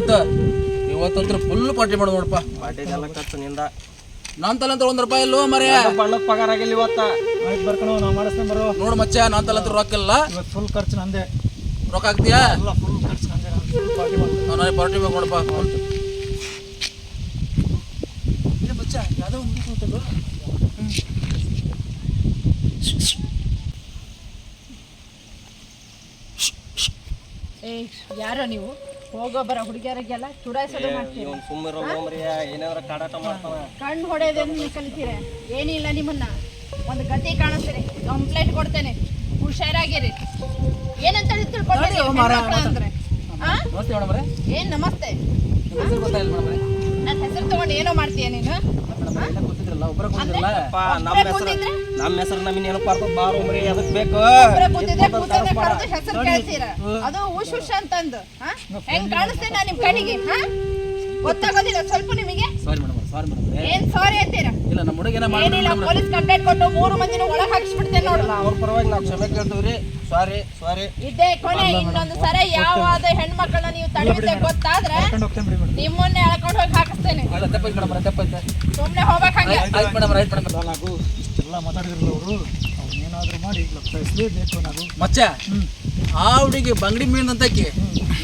ಅಂತ ಇವತ್ತಂತ್ರ full party ಮಾಡು ನೋಡಪ್ಪ. ಪಾರ್ಟಿ ಖರ್ಚು ನಿಂದ. ನಾನ್ ಅಂತ ಒಂದ್ ರೂಪಾಯಿ ಲೋ ಮರೆಯ ಬಣ್ಣದ ಪಗಾರ ಆಗಿಲ್ಲ ಇವತ್ತ. ಆಯ್ತು ಬರ್ಕಣ ನಾವು ಮಾಡಿಸ್ಕೊಂಡ್ ಬರೋ. ನೋಡು ಮಚ್ಚ ನಾನ್ ಅಂತ ರೊಕ್ಕ ಇಲ್ಲ. ಇವತ್ತು ಫುಲ್ ಖರ್ಚು ನಂದೆ. ರೊಕ್ಕ ಹಾಕ್ತೀಯಾ? ಎಲ್ಲ ಫುಲ್ ಖರ್ಚು ನಂದೆ ಪಾರ್ಟಿ ಮಾಡ್ತೀನಿ. ನಾನು ಪಾರ್ಟಿ ಬೇಕು ನೋಡಪ್ಪ. ಇಲ್ಲ ಮಚ್ಚ ಯಾವ್ದೋ ಒಂದು ಅಂತಲ್ವ? ಏ ಯಾರೋ ನೀವು? ಹೋಗೋ ಬರ ಹುಡುಗಿಯರಿಗೆಲ್ಲ ಚುಡಾಯಿಸೋದು ಮಾಡ್ತೀವಿ ಇವನ್ ಸುಮ್ಮನೆ ಕಾಡಾಟ ಮಾಡ್ತಾನ. ಕಣ್ಣು ಹೊಡೆಯೋದನ್ನು ನೀವು ಕಲಿತೀರಿ ಏನಿಲ್ಲ ನಿಮ್ಮನ್ನ. ಒಂದು ಗತಿ ಕಾಣಿಸ್ತೀರಿ. ಕಂಪ್ಲೇಂಟ್ ಕೊಡ್ತೇನೆ. ಹುಷಾರಾಗಿರಿ. ಏನಂತ ಹೇಳಿ ತಿಳ್ಕೊಂಡ್ರಿ ಅಂದ್ರೆ. ಏನ್ ನಮಸ್ತೆ? ತಗೊಂಡು ಏನೋ ಮಾಡ್ತೀಯ ನೀನು? ನಮ್ಮ ಹೆಸರು? ನಮ್ಮ ಹೆಸರು ಬಾರೋ ಮರಿ ಅದಕ್ಕೆ ಬೇಕು. ಹೆಸರು ಕೇಳ್ತೀರ? ಅದು ಉಶ್ ಉಶ್ ಅಂತಂದು ಹಾ? ಹೆಂಗ್ ಕಾಣಿಸ್ತೇನೆ ನಿಮ್ ಕಣ್ಣಿಗೆ ಹಾ? ಗೊತ್ತಾಗೋದಿಲ್ಲ ಸ್ವಲ್ಪ ನಿಮಗೆ? ಸಾರಿ ಮೇಡಮ್ ಸಾರಿ ಮೇಡಮ್ ಏನ್ ಸಾರಿ ಅಂತೀರ? ಇಲ್ಲ ನಮ್ಮ ಹುಡುಗೇನ ಏನಿಲ್ಲ ಮಾಡಿ ಪೊಲೀಸ್ ಕಂಪ್ಲೇಂಟ್ ಕೊಟ್ಟು ಮೂರು ಮಂದಿನ ಒಳಗೆ ಹಾಕಿಸ್ಬಿಡ್ತೇನೆ ನೋಡಲ್ಲ ಅವ್ರ ಪರವಾಗಿ ನಾವು ಕ್ಷಮೆ ಕೇಳ್ತೀವ್ರಿ. ಸಾರಿ ಸಾರಿ ಇದೇ ಕೊನೆ ಇನ್ನೊಂದು ಸರ ಯಾವಾದ ಹೆಣ್ಮಕ್ಳನ್ನ ನೀವು ತಡೆಯುತ್ತೆ ಗೊತ್ತಾದ್ರೆ ನಿಮ್ಮನ್ನೇ ಎಳ್ಕೊಂಡು ಹೋಗಿ ಹಾಕಿಸ್ತೇನೆ. ಮೇಡಮ್ ಹೋಗ್ಬೇಕು ಹಂಗೆ. ಆಯ್ತು ಮೇಡಮ್ ಆಯ್ತು ಮೇಡಮ್. ನಾವು ಇಷ್ಟೆಲ್ಲ ಮಾತಾಡಿದ್ರಲ್ಲ ಅವರು ಅವ್ರನ್ನೇನಾದ್ರೂ ಮಾಡಿ ಲಕ್ಷಿಸಲೇಬೇಕು ನಾವು. ಮಚ್ಚ ಆ ಹುಡುಗಿ ಬಂಗಡಿ ಮೀನ್ ಅಂತಕ್ಕೆ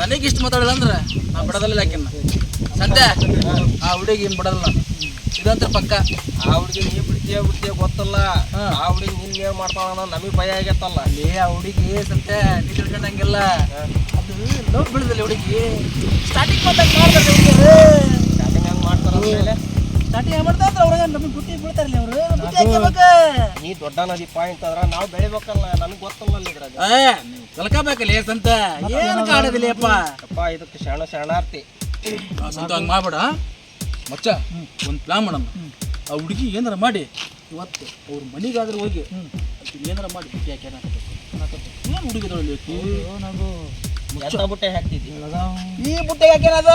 ನನಗೆ ಇಷ್ಟು ಮಾತಾಡಲ್ಲ ಅಂದ್ರೆ ನಾ ಬಿಡೋದಲ್ಲ ಯಾಕಿನ್ನ? ಸಂತೆ ಆ ಹುಡುಗಿ ಏನು ಬಿಡಲ್ಲ ಇದಂತ ಪಕ್ಕ. ಆ ಹುಡುಗಿ ನೀ ಬಿಡ್ತೀಯ ಬಿಡ್ತೀಯ ಗೊತ್ತಲ್ಲ. ಆ ಹುಡುಗಿ ನಿನ್ ಏನ್ ಮಾಡ್ತಾಳ ನಮಗೆ ಭಯ ಆಗೈತಲ್ಲ ಏ ಆ ಹುಡುಗಿ ಸಂತೆ ನೀ ತಿಳ್ಕೊಂಡಂಗಿಲ್ಲ. ಅದು ಲವ್ ಬಿಡುದಿಲ್ಲ ಹುಡುಗಿ. ಸ್ಟಾರ್ಟಿಂಗ್ ಮಾಡ್ತಾರೆ ಸ್ಟಾರ್ಟಿಂಗ್ ಹಂಗ್ ಮಾಡ್ತಾರ ಮೇಲೆ ಸ್ಟಾರ್ಟಿಂಗ್ ಮಾಡ್ತಾ ಇದ್ರೆ ಅವ್ರಿಗೆ ನಮಗೆ ಬುಟ್ಟಿ ಬೀಳ್ತಾರಲ್ಲ ಅವರು. ಬುಟ್ಟಿ ಹಾಕ್ಯಬೇಕು. ನೀ ದೊಡ್ಡ ನದಿ ಪಾಯಿಂಟ್ ಅದ್ರ ನಾವು ಬೆಳಿಬೇಕಲ್ಲ ನನಗೆ ಗೊತ್ತಲ್ಲ ಇದ್ರಾಗ. ಕಲ್ಕಬೇಕಲ್ಲ ಸಂತ ಏನು ಕಾಣೋದಿಲ್ಲಪ್ಪ ಅಪ್ಪ ಇದಕ್ಕೆ ಶರಣ ಶರಣಾರ್ಥಿ. ಸಂತ ಹಂಗೆ ಮಾಡ್ಬೇಡ ಮಚ್ಚ ಒಂದು ಪ್ಲಾನ್ ಮಾಡಮ್ಮ ಆ ಹುಡುಗಿ ಏನಾರ ಮಾಡಿ ಇವತ್ತು ಅವ್ರ ಮನೆಗಾದ್ರೂ ಹೋಗಿ ಹ್ಞೂ ಏನಾರ ಮಾಡಿ ಯಾಕೆ ಹಾಕಿ ಏನು ಹುಡುಗಿ ನಾವು ಬುಟ್ಟೆ ಹಾಕ್ತಿದ್ದಿ ಈ ಬುಟ್ಟೆ ಹಾಕ್ಯಾನದ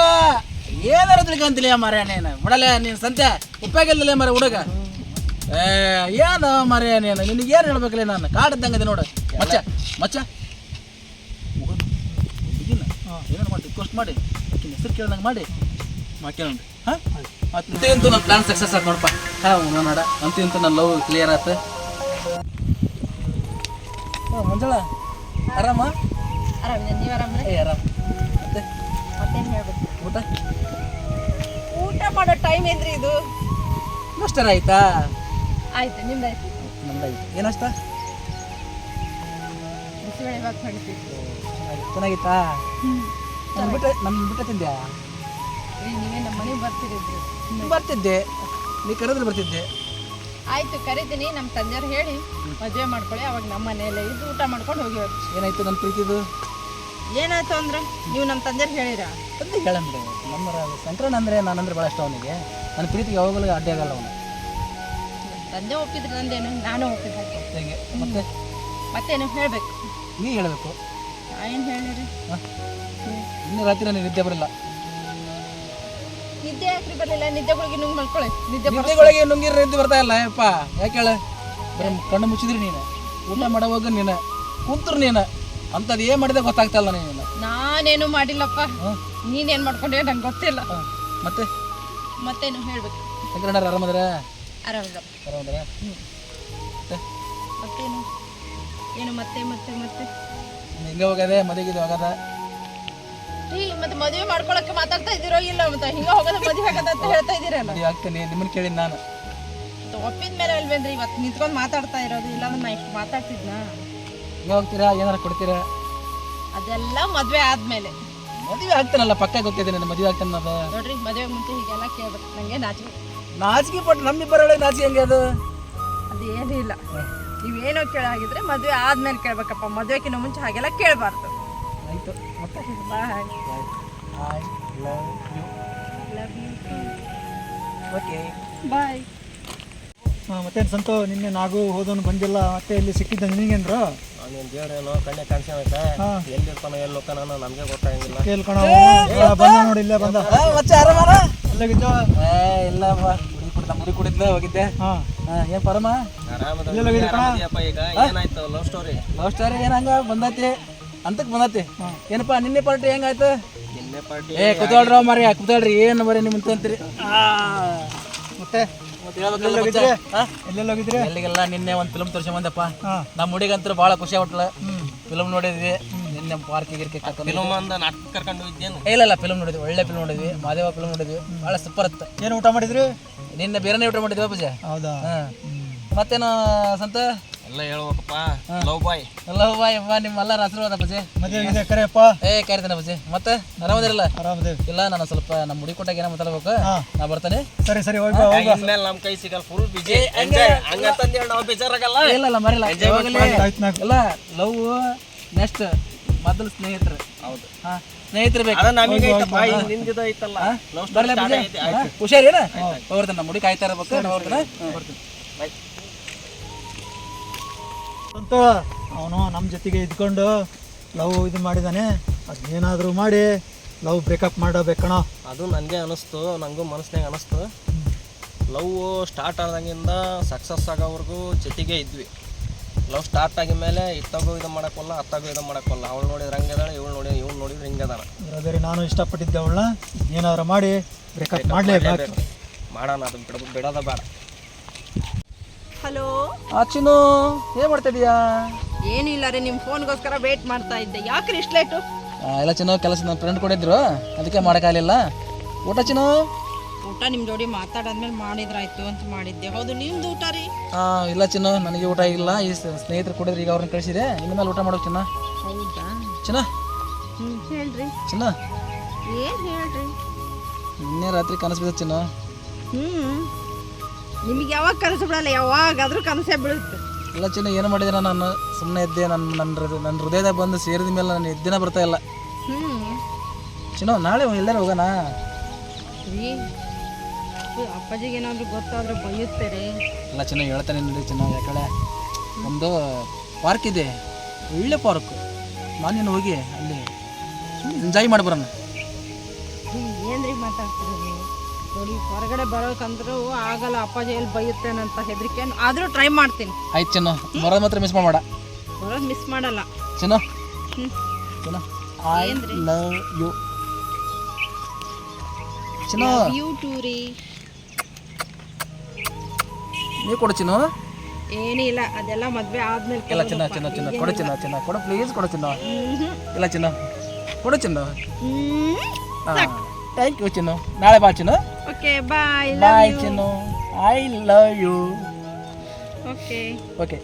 ಏನಾರ ತಿಳ್ಕೊಂತಿಲ್ಲ ಮರ ನೀನು. ಬಿಡಲೆ ನೀನು ಸಂತೆ. ಉಪ್ಪಾಗಿಲ್ಲ ಮರ ಹುಡುಗ. ಏ ಏನು ಮರ ನೀನು? ನಿನಗೆ ಏನು ಹೇಳ್ಬೇಕಲ್ಲ ನಾನು? ಕಾಡದ್ದಂಗದೆ ನೋಡು. ಮಚ್ಚ ಮಚ್ಚ. ಹುಡುಗಿನ ಏನಾರು ಮಾಡಿ ರಿಕ್ವೆಸ್ಟ್ ಮಾಡಿ. ಆಕಿನ ಹೆಸರು ಕೇಳ್ದಂಗೆ ಮಾಡಿ. ಮಾಡ್ಕೊಂಡು ಹಾಂ? ಅಂತೂ ಇಂತೂ ನನ್ನ ಪ್ಲಾನ್ ಸಕ್ಸಸ್ ಆಯ್ತು ನೋಡಪ್ಪ ಹಾಂ ನೋಡ ಅಂತೂ ಇಂತೂ ನನ್ನ ಲವ್ ಕ್ಲಿಯರ್ ಆಯ್ತು ಹಾಂ ಮಂಜಳ ಆರಾಮ? ಆರಾಮ ನೀವು ಆರಾಮ ಏ ಆರಾಮ. ಮತ್ತೆ? ಮತ್ತೇನು ಹೇಳ್ಬೇಕು? ಊಟ? ಊಟ ಮಾಡೋ ಟೈಮ್ ಏನ್ರಿ ಇದು? ನಷ್ಟರ ಆಯ್ತಾ? ಆಯ್ತು ನಿಮ್ದಾಯ್ತು ನಮ್ದಾಯ್ತು ಏನಷ್ಟ ಬಿಸಿಬೇಳೆ ಭಾತ್ ಮಾಡಿದ್ವಿ. ಚೆನ್ನಾಗಿತ್ತಾ. ನನ್ನ ಬಿಟ್ಟ ನನ್ನ ಬಿಟ್ಟ ತಿಂದ್ಯಾ? ರೀ ನೀವೇ ನಮ್ಮ ಮನೆಗೆ ಬರ್ತಿರಿದ್ರು. ಬರ್ತಿದ್ದೆ. ನೀ ಕರೆದ್ರೆ ಬರ್ತಿದ್ದೆ. ಆಯ್ತು ಕರಿತೀನಿ. ನಮ್ಮ ತಂದೆಯವ್ರು ಹೇಳಿ. ಮದುವೆ ಮಾಡ್ಕೊಳ್ಳಿ. ಅವಾಗ ನಮ್ಮ ಮನೆಯಲ್ಲೇ ಇದ್ದು ಊಟ ಮಾಡ್ಕೊಂಡು ಹೋಗಿ ಏನಾಯ್ತು ನನ್ನ ಪ್ರೀತಿದು ಏನಾಯ್ತು ಅಂದ್ರೆ ನೀವು ನಮ್ಮ ತಂದೆಯವ್ರು ಹೇಳಿರಾ? ತಂದೆ ಹೇಳಂದ್ರೆ ನಮ್ಮ ಸಂಕ್ರಣ ಅಂದರೆ ನಾನಂದ್ರೆ ಭಾಳ ಇಷ್ಟ ಅವನಿಗೆ. ನನ್ನ ಪ್ರೀತಿಗೆ ಯಾವಾಗಲೂ ಅಡ್ಡಿ ಆಗಲ್ಲ ಅವನು. ತಂದೆ ಒಪ್ಪಿದ್ರೆ ನಂದೇನು? ನಾನು ಒಪ್ಪಿದ ಹೇಗೆ? ಮತ್ತೆ? ಮತ್ತೇನು ಹೇಳಬೇಕು? ನೀ ಹೇಳಬೇಕು. ಏನು ಹೇಳಿರಿ? ಇನ್ನೂ ರಾತ್ರಿ ನನಗೆ ನಿದ್ದೆ ಬರಲ್ಲ. ನಿದ್ದೆ ಯಾಕ್ರಿ ಬರಲಿಲ್ಲ? ನಿದ್ದೆಗಳಿಗೆ ನುಂಗ್ ಮಲ್ಕೊಳ್ಳಿ ನಿದ್ದೆ ನಿದ್ದೆಗಳಿಗೆ ನುಂಗಿರ ನಿದ್ದೆ ಬರ್ತಾ ಇಲ್ಲ ಯಪ್ಪ. ಯಾಕೆ ಹೇಳ? ಬರೀ ಕಣ್ಣು ಮುಚ್ಚಿದ್ರಿ ನೀನು. ಊಟ ಮಾಡೋವಾಗ ನೀನು. ಕುಂತ್ರು ನೀನು. ಅಂಥದ್ದು ಏನು ಮಾಡಿದೆ ಗೊತ್ತಾಗ್ತಾ ಇಲ್ಲ ನೀನು ನಾನೇನು ಮಾಡಿಲ್ಲಪ್ಪ. ನೀನೇನು ಮಾಡ್ಕೊಂಡೆ ನಂಗೆ ಗೊತ್ತಿಲ್ಲ. ಮತ್ತೆ? ಮತ್ತೇನು ಹೇಳ್ಬೇಕು? ಸಂಕ್ರಣ್ಣರು ಆರಾಮದ್ರ? ಆರಾಮಿಲ್ಲ ಆರಾಮದ್ರ? ಮತ್ತೆ? ಮತ್ತೇನು? ಏನು ಮತ್ತೆ ಮತ್ತೆ ಮತ್ತೆ? ಹಿಂಗೆ ಹೋಗದೆ ಮದುವೆಗೆ ಹೋಗದ ಮತ್ತೆ ಮದುವೆ ಮಾಡ್ಕೊಳಕ್ಕೆ ಮಾತಾಡ್ತಾ ಇದ್ದೀರೋ ಇಲ್ಲ ಮತ್ತೆ ಹಿಂಗ ಹೋಗೋದ ಮದುವೆ ಆಗತ್ತ ಅಂತ ಹೇಳ್ತಾ ಇದ್ದೀರಲ್ಲ? ಮದುವೆ ಆಗ್ತೀನಿ ನಿಮ್ಮನ್ನ ಕೇಳಿದ್ ನಾನು. ಒಪ್ಪಿದ ಮೇಲೆ ಅಲ್ವೇನ್ರಿ ಇವತ್ತು ನಿಂತ್ಕೊಂಡು ಮಾತಾಡ್ತಾ ಇರೋದು ಇಲ್ಲ ನಾ ಇಷ್ಟು ಮಾತಾಡ್ತಿದ್ನಾ? ಹಿಂಗೆ ಹೋಗ್ತೀರಾ ಏನಾರ ಕೊಡ್ತೀರಾ? ಅದೆಲ್ಲ ಮದುವೆ ಆದ್ಮೇಲೆ. ಮದುವೆ ಆಗ್ತಾನಲ್ಲ ಪಕ್ಕ ಗೊತ್ತಿದೆ ನನ್ನ ಮದುವೆ ಆಗ್ತಾನ ನೋಡ್ರಿ ಮದುವೆ ಮುಂಚೆ ಹೀಗೆಲ್ಲ ಕೇಳ್ಬೇಕು ನಂಗೆ ನಾಚಿಕೆ. ನಾಚಿಕೆ ಪಟ್ಟು ನಮ್ಮಿಬ್ಬರೊಳಗೆ ನಾಚಿಕೆ ಹೆಂಗೆ ಅದು? ಅದೇನೂ ಇಲ್ಲ. ನೀವೇನೋ ಕೇಳಾಗಿದ್ರೆ ಮದುವೆ ಆದ್ಮೇಲೆ ಕೇಳ್ಬೇಕಪ್ಪ ಮದುವೆಕಿನ್ನ ಮುಂಚೆ ಹಾಗೆಲ್ಲ ಕೇಳಬಾರ್ದು. ಆಯಿತು. ಮತ್ತೆ bye I love you love you okay bye ಹಾಂ ಮತ್ತೇನು ಸಂತೋ? ನಿನ್ನೆ ನಾಗು ಹೋದವನು ಬಂದಿಲ್ಲ. ಮತ್ತೆ ಇಲ್ಲಿ ಸಿಕ್ಕಿದ್ದ ನಿನಗೇನ್ರ ಅವನೇನು ದೇವ್ರೇನೋ ಕಣ್ಣೆ ಕಾಣಿಸ್ಯಾನೈತೆ. ಹಾ. ಎಲ್ಲಿರ್ತಾನೋ ಎಲ್ಲಿ ಹೋಗ್ತಾನೋ ನಮಗೆ ಗೊತ್ತಾಗಿಲ್ಲ ಕೇಳ್ಕೊಣ ಬಂದ ನೋಡಿ ಇಲ್ಲೇ ಬಂದ. ಅಲ್ಲಾಗಿದ್ದ ಏ ಇಲ್ಲ ಮುಡಿ ಕುಡಿದ ಮುಡಿ ಕುಡಿದ್ನ ಹೋಗಿದ್ದೆ. ಹಾಂ. ಹಾಂ ಏನು ಪರಮ? ಆರಾಮದಪ್ಪ ಈಗ ಏನಾಯ್ತು ಲವ್ ಸ್ಟೋರಿ? ಲವ್ ಸ್ಟೋರಿ ಏನಂಗ ಬಂದೈತಿ? ಅಂತಕ್ಕೆ ಬಂದತಿ. ಏನಪ್ಪಾ ನಿನ್ನೆ ಪಾರ್ಟಿ ಹೆಂಗಾಯ್ತು? ನಿನ್ನೆ ಪಾರ್ಟಿ ಏ ಕುತ್ಕೊಳ್ರಿ ಮರಿ ಕುತ್ಕೊಳ್ರಿ ಏನು ಮರಿ ನಿಮ್ ಅಂತಂತೀರಿ? ಮತ್ತೆ? ಎಲ್ಲೆಲ್ಲ ಹೋಗಿದ್ರಿ? ಎಲ್ಲಿಗೆಲ್ಲ ನಿನ್ನೆ ಒಂದು ಫಿಲ್ಮ್ ತೋರಿಸಿ ಬಂದಪ್ಪ. ನಮ್ಮ ಹುಡುಗಂತೂ ಭಾಳ ಖುಷಿ ಆಗ್ಬಿಟ್ಲ. ಫಿಲ್ಮ್ ನೋಡಿದ್ವಿ. ನಿನ್ನೆ ಪಾರ್ಕ್ ಗಿರ್ಕೆ ಫಿಲಂ ಫಿಲ್ಮ್ ಅಂದ ನಾಟಕ ಕರ್ಕೊಂಡು ಇಲ್ಲ ಇಲ್ಲ ಫಿಲ್ಮ್ ನೋಡಿದ್ವಿ. ಒಳ್ಳೆ ಫಿಲ್ಮ್ ನೋಡಿದ್ವಿ. ಮಾದೇವ ಫಿಲ್ಮ್ ನೋಡಿದ್ವಿ. ಭಾಳ ಸೂಪರ್ ಇತ್ತು. ಏನು ಊಟ ಮಾಡಿದ್ರಿ? ನಿನ್ನೆ ಬೇರೆನೇ ಊಟ ಮಾಡಿದ್ವಿ ಪೂಜೆ ಹೌದಾ? ಮತ್ತೇನು ಸಂತ? ಎಲ್ಲ ಹೇಳ್ಬೇಕಪ್ಪ ಲವ್ ಬಾಯ್ ಲವ್ ಬಾಯ್ ಬಾ ನಿಮ್ಮ ಆಶೀರ್ವಾದ ಪೂಜೆ ಮದುವೆ ಕರೆಯಪ್ಪ ಏ ಕರಿತೇನೆ ಪೂಜೆ ಮತ್ತೆ ಆರಾಮದಿರಲ್ಲ ಆರಾಮದೇವಿ ಇಲ್ಲ ನಾನು ಸ್ವಲ್ಪ ನಮ್ಮ ಮುಡಿ ಕೊಟ್ಟಾಗ ಏನೋ ಮಾತಾಡ್ಬೇಕು. ನಾ ಬರ್ತಾನೆ. ಸರಿ ಸರಿ ಹೋಗಿ ಬಾ ಹೋಗಿ ಬಾ. ಇನ್ಮೇಲೆ ನಮ್ಮ ಕೈ ಸಿಗಲ್ಲ ಫುಲ್ ಬಿಜಿ ಎಂಜಾಯ್ ಅಂತ ಹೇಳಿ. ನಾವು ಬೇಜಾರಾಗಲ್ಲ. ಇಲ್ಲ ಇಲ್ಲ ಮರಿಲ್ಲ. ಇಲ್ಲ ಲವ್ ನೆಕ್ಸ್ಟ್ ಮೊದಲು ಸ್ನೇಹಿತರು. ಹೌದು. ಹಾ ಸ್ನೇಹಿತರು ಬೇಕು. ಅದ ನಮಗೆ ನಿಂದಿದ ಐತಲ್ಲ. ಲವ್ ಸ್ಟೋರಿ ಪೂಜೆ? ಹಾ? ಹುಷಾರೇನ ಹೋಗ್ತಾನೆ ನಮ್ಮ ಮುಡಿ ಕಾಯ್ತಾ ಇರ್ಬೇಕು. ನೋಡ್ತಾನೆ ಬರ್ತೀನಿ ಬರ್ತೀನಿ ಅಂತ ಅವನು ನಮ್ಮ ಜೊತೆಗೆ ಇದ್ಕೊಂಡು ಲವ್ ಇದು ಮಾಡಿದಾನೆ. ಅದೇನಾದರೂ ಮಾಡಿ ಲವ್ ಬ್ರೇಕಪ್ ಮಾಡಬೇಕಣ. ಅದು ನನಗೆ ಅನಿಸ್ತು ನನಗೂ ಮನಸ್ಸಿನಾಗ ಅನಿಸ್ತು. ಲವ್ ಸ್ಟಾರ್ಟ್ ಆದಂಗಿಂದ ಸಕ್ಸಸ್ ಆಗೋವರೆಗೂ ಜೊತೆಗೆ ಇದ್ವಿ. ಲವ್ ಸ್ಟಾರ್ಟ್ ಆಗಿದ ಮೇಲೆ ಇತ್ತಾಗೂ ಇದು ಮಾಡೋಕ್ಕಲ್ಲ ಅತ್ತಾಗೂ ಇದು ಮಾಡೋಕ್ಕಲ್ಲ. ಅವಳು ನೋಡಿದ್ರೆ ಹಂಗೆ ಅದಾಳೆ ಇವಳು ನೋಡಿ ಇವ್ಳು ನೋಡಿದ್ರೆ ಹಿಂಗದಾನ ಬೇರೆ ನಾನು ಇಷ್ಟಪಟ್ಟಿದ್ದೆ ಅವಳನ್ನ. ಏನಾದರೂ ಮಾಡಿ ಬ್ರೇಕಪ್ ಮಾಡಲೇಬೇಕು. ಮಾಡೋಣ ಅದು ಬಿಡ ಬಿಡೋದ ಬೇಡ. ಹಲೋ? ಆಚಿನು ಏನ್ ಮಾಡ್ತಾ ಇದೀಯಾ ಏನಿಲ್ಲ ರೀ ನಿಮ್ಮ ಫೋನ್ಗೋಸ್ಕರ ವೇಟ್ ಮಾಡ್ತಾ ಇದ್ದೆ. ಯಾಕ್ರಿ ಇಷ್ಟು ಲೇಟು ಆ, ಎಲ್ಲ ಚಿನ್ನು ಕೆಲಸ ನನ್ನ ಫ್ರೆಂಡ್ ಕೊಡಿದ್ರು ಅದಕ್ಕೆ ಮಾಡೋಕ್ಕಾಗಲಿಲ್ಲ ಊಟ ಚಿನ್ನು? ಊಟ ನಿಮ್ಮ ಜೋಡಿ ಮಾತಾಡಾದ್ಮೇಲೆ ಮಾಡಿದ್ರಾಯ್ತು ಅಂತ ಮಾಡಿದ್ದೆ. ಹೌದು ನಿಮ್ದು ಊಟ ರೀ? ಆ, ಇಲ್ಲ ಚಿನ್ನು ನನಗೆ ಊಟ ಇಲ್ಲ. ಈ ಸ- ಸ್ನೇಹಿತರು ಕೊಡಿದ್ರು ಈಗ ಅವ್ರನ್ನ ಕಳಿಸಿದೆ. ಇನ್ನು ಮೇಲೆ ಊಟ ಮಾಡೋ ಚಿನ್ನ? ಹೌದಾ? ಚಿನ್ನ? ಹೇಳ್ರಿ. ಚಿನ್ನ? ಏನು ಹೇಳ್ರಿ? ನಿನ್ನೆ ರಾತ್ರಿ ಕನಸು ಬಿದ್ದ ಚಿನ್ನ. ಹ್ಞೂ ನಿಮಗೆ ಯಾವಾಗ ಕನಸು ಬಿಡಲ್ಲ ಯಾವಾಗಾದರೂ ಕನಸೇ ಬೀಳುತ್ತೆ. ಇಲ್ಲ ಚಿನ್ನ ಏನು ಮಾಡಿದ್ರೆ ನಾನು? ಸುಮ್ಮನೆ ಇದ್ದೆ ನನ್ನ ನನ್ನ ಹೃದಯ ನನ್ನ ಹೃದಯದಾಗ ಬಂದು ಸೇರಿದ ಮೇಲೆ ನಾನು ಎದ್ದಿನ ಬರ್ತಾ ಇಲ್ಲ. ಹ್ಞೂ ಚಿನ್ನ ನಾಳೆ ಎಲ್ಲರೂ ಹೋಗೋಣ? ರೀ. ಅಪ್ಪಾಜಿಗೆ ಏನಾದರೂ ಗೊತ್ತಾದ್ರೆ ಬೈಯುತ್ತಾರೆ. ಎಲ್ಲ ಚಿನ್ನ ಹೇಳ್ತಾನೆ ನೋಡಿ ಚಿನ್ನ ಯಾಕಡೆ ಒಂದು ಪಾರ್ಕ್ ಇದೆ. ಒಳ್ಳೆ ಪಾರ್ಕ್ ನಾನು ಹೋಗಿ ಅಲ್ಲಿ ಎಂಜಾಯ್ ಮಾಡಿ ಬರೋಣ ರೀ ಮಾತಾಡ್ತೀರಿ ನೀವು ನೋಡಿ ಹೊರಗಡೆ ಬರೋಕಂದ್ರೂ ಆಗಲ್ಲ ಅಪ್ಪಾಜಿ ಎಲ್ಲಿ ಬೈಯುತ್ತೇನಂತ ಹೆದರಿಕೆ. ಆದರೂ ಟ್ರೈ ಮಾಡ್ತೀನಿ. ಆಯ್ತು ಚೆನ್ನ ಬರೋದು ಮಾತ್ರ ಮಿಸ್ ಮಾಡಬೇಡ ಬರೋದು ಮಿಸ್ ಮಾಡಲ್ಲ. ಚೆನ್ನ. ಚೆನ್ನ ಐ ಲವ್ ಯು ಚೆನ್ನ. ಯು ಟೂ ರೀ. ನೀವು ಕೊಡು ಚಿನ್ನು. ಏನಿಲ್ಲ ಅದೆಲ್ಲ ಮದುವೆ ಆದ್ಮೇಲೆ ಇಲ್ಲ ಚಿನ್ನ ಚಿನ್ನ ಚಿನ್ನ. ಕೊಡು ಚಿನ್ನ ಚಿನ್ನ. ಕೊಡು ಪ್ಲೀಸ್ ಕೊಡು ಚಿನ್ನ. ಇಲ್ಲ ಚಿನ್ನ. ಕೊಡು ಚಿನ್ನ. ಥ್ಯಾಂಕ್ ಯು ಚಿನ್ನು. ನಾಳೆ ಬಾ ಚಿನ್ನು. Okay, bye. Love bye, you. Chino. I love you. Okay. Okay.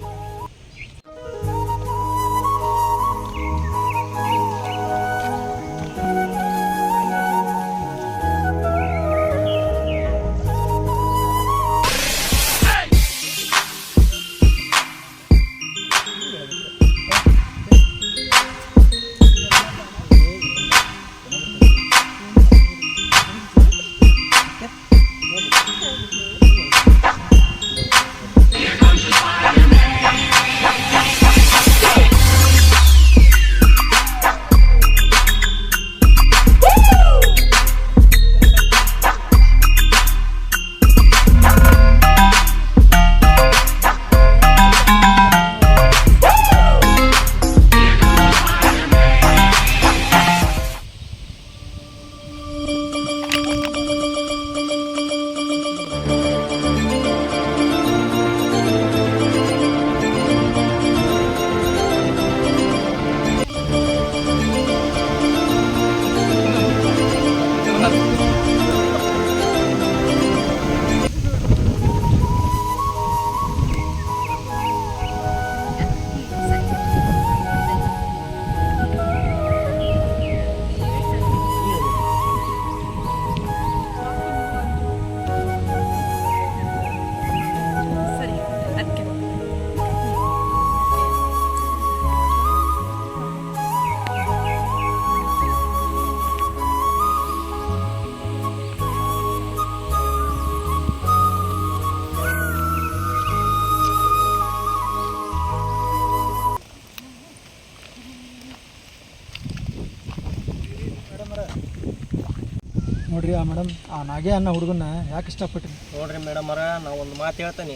ನೋಡ್ರಿ ಆ ಮೇಡಮ್ ಆ ನಾಗೆ ಅನ್ನೋ ಹುಡುಗನ್ನ ಯಾಕೆ ಇಷ್ಟಪಟ್ರಿ ನೋಡ್ರಿ ಮೇಡಮ್ ಅವರ, ನಾವು ಒಂದು ಮಾತು ಹೇಳ್ತೀನಿ.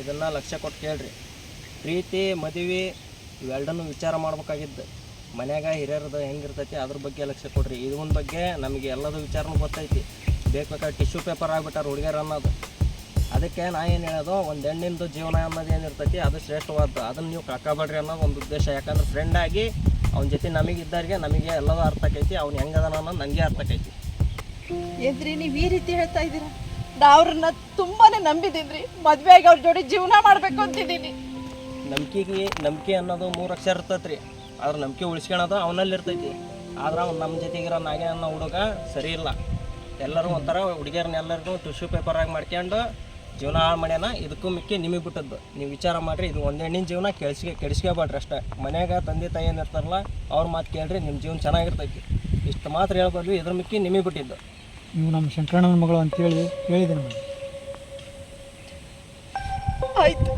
ಇದನ್ನು ಲಕ್ಷ್ಯ ಕೊಟ್ಟು ಕೇಳ್ರಿ. ಪ್ರೀತಿ, ಮದುವೆ ಇವೆರಡನ್ನು ವಿಚಾರ ಮಾಡ್ಬೇಕಾಗಿದ್ದು. ಮನ್ಯಾಗ ಹಿರಿಯರದ ಹೆಂಗಿರ್ತೈತಿ ಅದ್ರ ಬಗ್ಗೆ ಲಕ್ಷ್ಯ ಕೊಡ್ರಿ. ಇದೊಂದು ಬಗ್ಗೆ ನಮಗೆ ಎಲ್ಲದು ವಿಚಾರನೂ ಗೊತ್ತೈತಿ. ಬೇಕಾದ ಟಿಶ್ಯೂ ಪೇಪರ್ ಆಗಿಬಿಟ್ಟಾರೆ ಹುಡುಗಿಯರು ಅನ್ನೋದು. ಅದಕ್ಕೆ ನಾ ಏನು ಹೇಳೋದು, ಒಂದು ಹೆಣ್ಣಿಂದು ಜೀವನ ಅನ್ನೋದು ಏನಿರ್ತೈತಿ ಅದು ಶ್ರೇಷ್ಠವಾದ್ದು. ಅದನ್ನು ನೀವು ಕಾಕಬೇಡ್ರಿ ಅನ್ನೋದು ಒಂದು ಉದ್ದೇಶ. ಯಾಕಂದ್ರೆ ಫ್ರೆಂಡ್ ಆಗಿ ಅವನ ಜೊತೆ ನಮಗಿದ್ದವ್ರಿಗೆ ನಮಗೆ ಎಲ್ಲದೂ ಅರ್ಥ ಆಕೈತಿ, ಅವ್ನು ಹೆಂಗದ ಅನ್ನೋದು ನನಗೆ ಅರ್ಥ ಆಕೈತಿ. ಏನ್ರಿ ನೀವು ಈ ರೀತಿ ಹೇಳ್ತಾ ಇದ್ದೀರಾ? ನಾ ಅವ್ರನ್ನ ತುಂಬಾನೇ ನಂಬಿದೀನ್ರಿ. ಮದ್ವೆ ಆಗಿ ಅವ್ರ ಜೋಡಿ ಜೀವನ ಮಾಡ್ಬೇಕು ಅಂತಿದ್ದೀನಿ. ನಂಬಿಕೆಗೆ ನಂಬಿಕೆ ಅನ್ನೋದು ಮೂರು ಅಕ್ಷರ ಇರ್ತೈತ್ರಿ. ಆದ್ರೆ ನಂಬಿಕೆ ಉಳಿಸ್ಕೊಳೋದು ಅವನಲ್ಲಿ ಇರ್ತೈತಿ ಆದ್ರೆ ಅವ್ನು ನಮ್ಮ ಜೊತೆಗಿರೋ ನಾಗೆ ಅನ್ನೋ ಹುಡುಗ ಸರಿ ಇಲ್ಲ. ಎಲ್ಲರೂ ಒಂಥರ ಹುಡುಗಿಯರನ್ನೆಲ್ಲರಿಗೂ ಟಿಶ್ಯೂ ಆಗಿ ಮಾಡ್ಕೊಂಡು ಜೀವನ ಹಾಳು ಮಾಡ್ಯಾನ. ಇದಕ್ಕೂ ಮಿಕ್ಕಿ ನಿಮಗೆ ಬಿಟ್ಟದ್ದು. ನೀವು ವಿಚಾರ ಮಾಡಿರಿ, ಇದು ಒಂದು ಹೆಣ್ಣಿನ ಜೀವನ ಕೆಡಿಸ್ಕೆ, ಕೆಡಿಸ್ಕೋಬೇಡ್ರಿ ಅಷ್ಟೇ. ಮನ್ಯಾಗ ತಂದೆ ತಾಯಿ ಏನಿರ್ತಾರಲ್ಲ ಅವ್ರ ಮಾತು ಕೇಳ್ರಿ ನಿಮ್ಮ ಜೀವನ ಚೆನ್ನಾಗಿರ್ತೈತಿ. ಇಷ್ಟು ಮಾತ್ರ ಹೇಳ್ಬೋದು ಇದ್ರ ಮಿಕ್ಕಿ ನಿಮಗೆ ಬಿಟ್ಟಿದ್ದು. ನೀವು ನಮ್ಮ ಶಂಕರಣ್ಣನ ಮಗಳು ಅಂತೇಳಿ ಹೇಳಿದ್ದೀನಿ ಮೇಡಮ್. ಆಯ್ತು.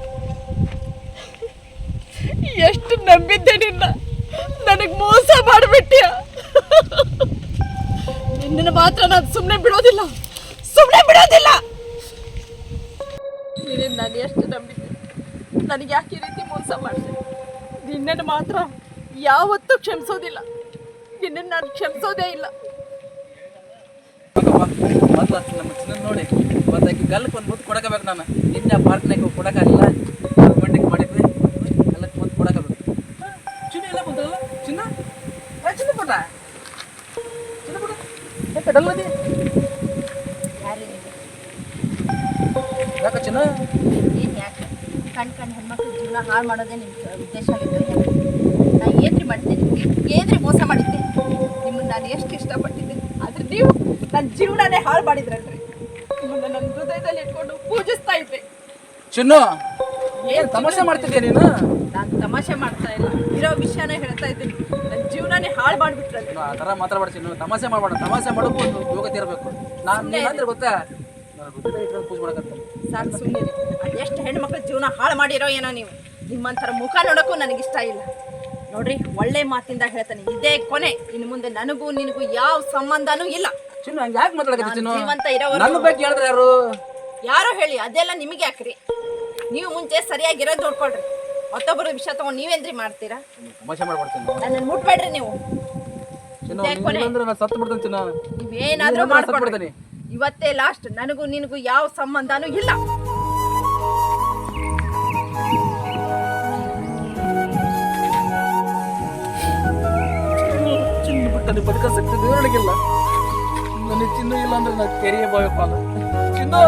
ಎಷ್ಟು ನಂಬಿದ್ದೆ ನಿನ್ನ. ನನಗೆ ಮೋಸ ಮಾಡ್ಬಿಟ್ಟಿಯ ನಿನ್ನ ಮಾತ್ರ ನಾನು ಸುಮ್ಮನೆ ಬಿಡೋದಿಲ್ಲ. ಸುಮ್ಮನೆ ಬಿಡೋದಿಲ್ಲ. ನೀನೇನು ನಾನು ಎಷ್ಟು ನಂಬಿದ್ದೆ. ನನಗೆ ಯಾಕೆ ಈ ರೀತಿ ಮೋಸ ಮಾಡಿದೆ. ನಿನ್ನನ್ನು ಮಾತ್ರ ಯಾವತ್ತೂ ಕ್ಷಮಿಸೋದಿಲ್ಲ. ನಿನ್ನನ್ನು ನಾನು ಕ್ಷಮಿಸೋದೇ ಇಲ್ಲ. ಮೊದಲು ಅಷ್ಟು ನಮ್ಮ ಚಿನ್ನ ನೋಡಿ ಒಂದಾಕಿ ಗಲ್ಲಕ್ಕೆ ಒಂದು ಮುದ್ದು ಕೊಡಕಬೇಕು ನಾನು. ನಿನ್ನೆ ಪಾರ್ಕ್ನಾಗ ಕೊಡಕ್ಕಾಗಿಲ್ಲ ಮಂಡಿಗೆ ಮಾಡಿದ್ವಿ ಗಲ್ಲಕ್ಕೆ ಮುದ್ದು ಕೊಡಕಬೇಕು. ಚಿನ್ನ ಎಲ್ಲ ಬಂದಲ್ಲ ಚಿನ್ನ? ಚಿನ್ನ ಪುಟ ಚಿನ್ನ ಪುಟ ಯಾಕೆ ಡಲ್ಲದಿ ಯಾಕ ಚಿನ್ನ? ಏನು ಯಾಕೆ? ಕಣ್ ಕಣ್ ಹೆಣ್ಮಕ್ಳು ಜೀವನ ಹಾಳು ಮಾಡೋದೇ ನಿಮ್ಮ ಉದ್ದೇಶ ಆಗಿತ್ತು ನಾ ಏನ್ರಿ ಮಾಡಿದ್ದೆ ನಿಮಗೆ ಏನ್ರಿ ಮೋಸ ಮಾಡಿದ್ದೆ? ನಾನು ಎಷ್ಟು ಇಷ್ಟಪಟ್ಟಿದ್ದೆ. ಆದ್ರೆ ನೀವು ನನ್ನ ಜೀವನನೇ ಹಾಳು ಮಾಡಿದ್ರಲ್ರಿ. ನಿಮ್ಮನ್ನ ನನ್ನ ಹೃದಯದಲ್ಲಿ ಇಟ್ಕೊಂಡು ಪೂಜಿಸ್ತಾ ಇದ್ರಿ ಚಿನ್ನು ಏನ್ ತಮಾಷೆ ಮಾಡ್ತಿದ್ದೆ ನೀನು? ನಾನು ತಮಾಷೆ ಮಾಡ್ತಾ ಇಲ್ಲ. ಇರೋ ವಿಷಯನೇ ಹೇಳ್ತಾ ಇದ್ದೀನಿ. ನನ್ನ ಜೀವನನೇ ಹಾಳು ಮಾಡಿಬಿಟ್ರಲ್ರಿ ನೀನು ಆ ಥರ ಮಾತಾಡ್ಬೇಡ ಚಿನ್ನು. ತಮಾಷೆ ಮಾಡಬೇಡ. ತಮಾಷೆ ಮಾಡೋಕ್ಕೂ ಒಂದು ಯೋಗ್ಯತೆ ಇರಬೇಕು ನಾನು ಅಂದ್ರೆ ಗೊತ್ತಾ? ನಾನು ಹೃದಯದಲ್ಲಿ ಇಟ್ಕೊಂಡು ಪೂಜೆ ಮಾಡಕತ್ತೀನಿ ಸಾಕು ಸುಮ್ಮನೆ ಅದೆಷ್ಟು ಹೆಣ್ಮಕ್ಳ ಜೀವನ ಹಾಳು ಮಾಡಿರೋ ಏನೋ ನೀವು. ನಿಮ್ಮಂಥರ ಮುಖ ನೋಡೋಕ್ಕೂ ನನಗಿಷ್ಟ ಇಲ್ಲ. ನೋಡ್ರಿ ಒಳ್ಳೆ ಮಾತಿಂದ ಹೇಳ್ತಾನೆ. ಇದೇ ಕೊನೆ. ಇನ್ನು ಮುಂದೆ ನನಗೂ ನಿನಗೂ ಯಾವ ಸಂಬಂಧನೂ ಇಲ್ಲ. ಚಿನ್ನು ಹಂಗೆ ಯಾಕೆ ಮಾತಾಡಕತ್ತಿ ಚಿನ್ನು? ಜೀವಂತ ಇರೋವರೆಗೂ- ನನ್ನ ಬಗ್ಗೆ ಹೇಳಿದ್ರೆ ಯಾರು? ಯಾರೋ ಹೇಳಿ ಅದೆಲ್ಲ ನಿಮಗೆ ಯಾಕ್ರಿ ನೀವು ಮುಂಚೆ ಸರಿಯಾಗಿರೋದು ನೋಡ್ಕೊಳ್ರಿ. ಮತ್ತೊಬ್ಬರ ವಿಷಯ ತಗೊಂಡು ನೀವೇನ್ರಿ ಮಾಡ್ತೀರಾ? ತಮಾಷೆ ಮುಟ್ಬೇಡ್ರಿ ನೀವು. ಚಿನ್ನು ಇದೇ ಕೊನೆ. ಅಂದ್ರೆ ನಾನು ಸತ್ತು ಬಿಡ್ತೀನಿ ಚಿನ್ನು. ನೀವೇನಾದ್ರೂ ನೀನು ಮಾಡ್ಕೊಡ್ರಿ ಬಿಡ್ತೀನಿ. ಇವತ್ತೇ ಲಾಸ್ಟ್ ನನಗೂ ನಿನಗೂ ಯಾವ ಸಂಬಂಧನೂ ಇಲ್ಲ. ನನಗೆ ಬದುಕ ಶಕ್ತಿ ದೇವರೊಳಗಿಲ್ಲ ನನಗೆ ಚಿನ್ನ ಇಲ್ಲ ಅಂದ್ರೆ ನಾನು ಕೆರೆಯ ಪಾಲ ಚಿನ್ನು!